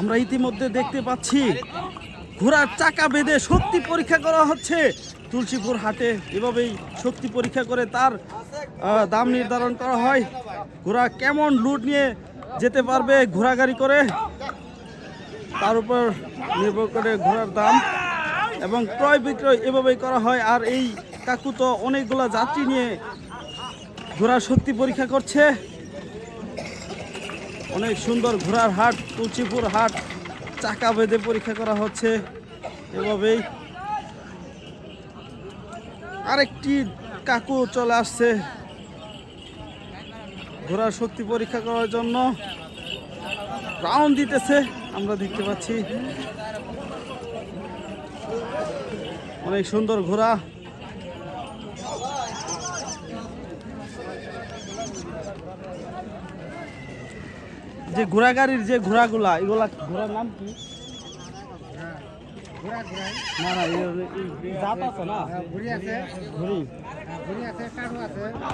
আমরা ইতিমধ্যে দেখতে পাচ্ছি ঘোড়ার চাকা বেঁধে শক্তি পরীক্ষা করা হচ্ছে। তুলসীপুর হাটে এভাবেই শক্তি পরীক্ষা করে তার দাম নির্ধারণ করা হয়। ঘোড়া কেমন লুট নিয়ে যেতে পারবে ঘোড়া গাড়ি করে? তার উপর নির্ভর করে ঘোড়ার দাম এবং ক্রয় বিক্রয় এভাবেই করা হয়। আর এই কাকু তো অনেকগুলো যাত্রী নিয়ে ঘোড়ার শক্তি পরীক্ষা করছে। অনেক সুন্দর ঘোড়ার হাট, তুলসীপুর হাট, চাকা বেঁধে পরীক্ষা করা হচ্ছে এভাবেই। আরেকটি কাকু চলে আসছে। ঘোড়ার শক্তি পরীক্ষা করার জন্য রাউন্ড দিতেছে, আমরা দেখতে পাচ্ছি। অনেক সুন্দর ঘোড়া। যে ঘোড়া গাড়ির যে ঘোড়াগুলা, এগুলা ঘোড়ার নাম কি? ঘুড়ি।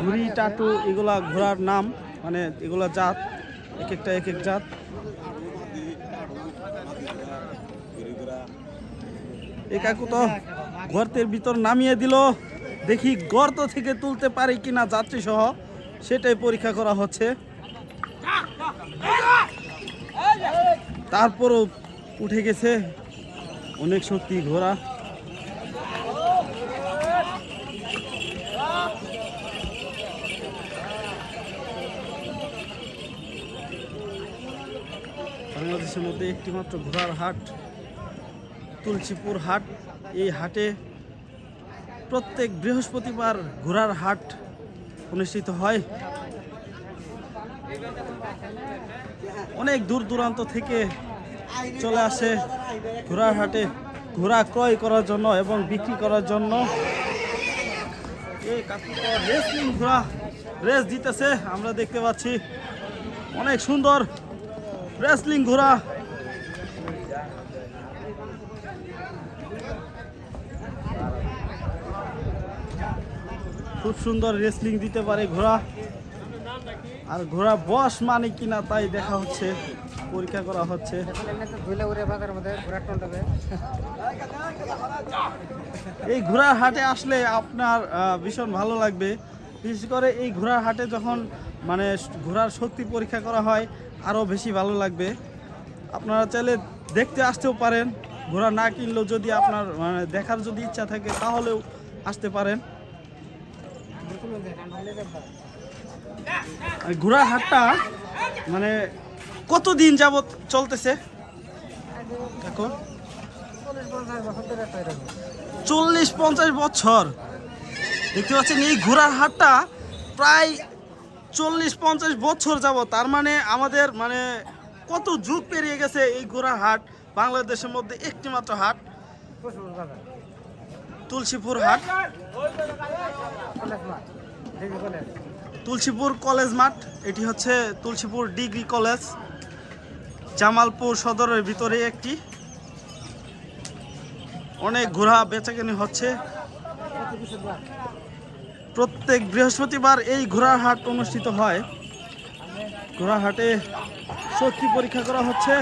ঘুড়ি, টাটু, এগুলা ঘোড়ার নাম মানে এগুলা জাত, এক একটা এক এক জাত। এই কাকু তো গর্তের ভিতর নামিয়ে দিল। দেখি গর্ত থেকে তুলতে পারে কিনা যাত্রী সহ সেটাই পরীক্ষা করা হচ্ছে। তারপরও উঠে গেছে অনেক শক্তি ঘোড়া। বাংলাদেশের মধ্যে একটি মাত্র ঘোড়ার হাট, তুলসীপুর হাট। এই হাটে প্রত্যেক বৃহস্পতিবার ঘোড়ার হাট অনুষ্ঠিত হয়। অনেক দূর দূরান্ত থেকে চলে আসে ঘোড়ার হাটে, ঘোড়া ক্রয় করার জন্য এবং বিক্রি করার জন্য। রেসলিং ঘোড়া রেস দিতেছে আমরা দেখতে পাচ্ছি। অনেক সুন্দর রেসলিং ঘোড়া। খুব সুন্দর রেসলিং দিতে পারে ঘোড়া। আর ঘোড়া বস মানে কিনা তাই দেখা হচ্ছে, পরীক্ষা করা হচ্ছে। এই ঘোড়ার হাটে আসলে আপনার ভীষণ ভালো লাগবে। বিশেষ করে এই ঘোড়ার হাটে যখন মানে ঘোড়ার শক্তি পরীক্ষা করা হয়, আরও বেশি ভালো লাগবে। আপনারা চাইলে দেখতে আসতেও পারেন। ঘোড়া না কিনলেও যদি আপনার মানে দেখার যদি ইচ্ছা থাকে, তাহলেও আসতে পারেন। ঘোড়ার হাটটা মানে কতদিন যাবত চলতেছে? এখন। চল্লিশ পঞ্চাশ বছর। দেখতে পাচ্ছেন, এই ঘোড়ার হাটটা প্রায় চল্লিশ পঞ্চাশ বছর যাব তার মানে আমাদের মানে কত যুগ পেরিয়ে গেছে এই ঘোড়ার হাট, বাংলাদেশের মধ্যে একটি মাত্র হাট, তুলসীপুর হাট। তুলসীপুর কলেজ মাঠ, এটি হচ্ছে তুলসীপুর ডিগ্রি কলেজ, জামালপুর সদরের ভিতরে একটি। অনেক ঘোড়া বেচাকেনি হচ্ছে। প্রত্যেক বৃহস্পতিবার এই ঘোড়ার হাট অনুষ্ঠিত হয়। ঘোড়ার হাটে শক্তি পরীক্ষা করা হচ্ছে।